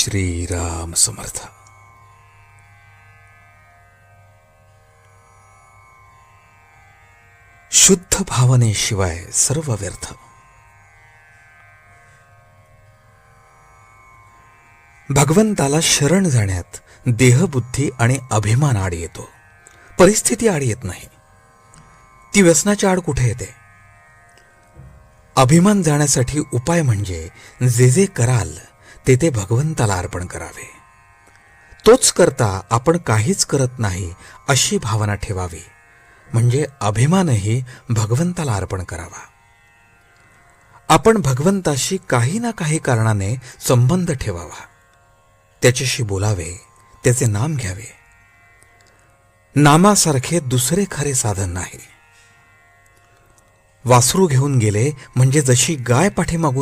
श्रीराम समर्थ। शुद्ध भावनेशिवाय सर्व व्यर्थ। भगवंताला शरण जाण्यात देहबुद्धी आणि अभिमान आड येतो. परिस्थिती आड येत नाही. ती व्यसनाच्या आड कुठे येते? अभिमान जाण्यासाठी उपाय म्हणजे जे जे कराल ते ते भगवंताला अर्पण करावे. तोच करता आपण काहीच करत नाही अशी भावना ठेवावी. म्हणजे अभिमानही भगवंताला अर्पण करावा. आपण भगवंताशी काही ना काही कारणाने संबंध ठेवावा. त्याच्याशी बोलावे त्याचे नाम घ्यावे. नामासारखे दुसरे खरे साधन नाही. वासरू घेऊन गेले म्हणजे जशी गाय पाठीमागून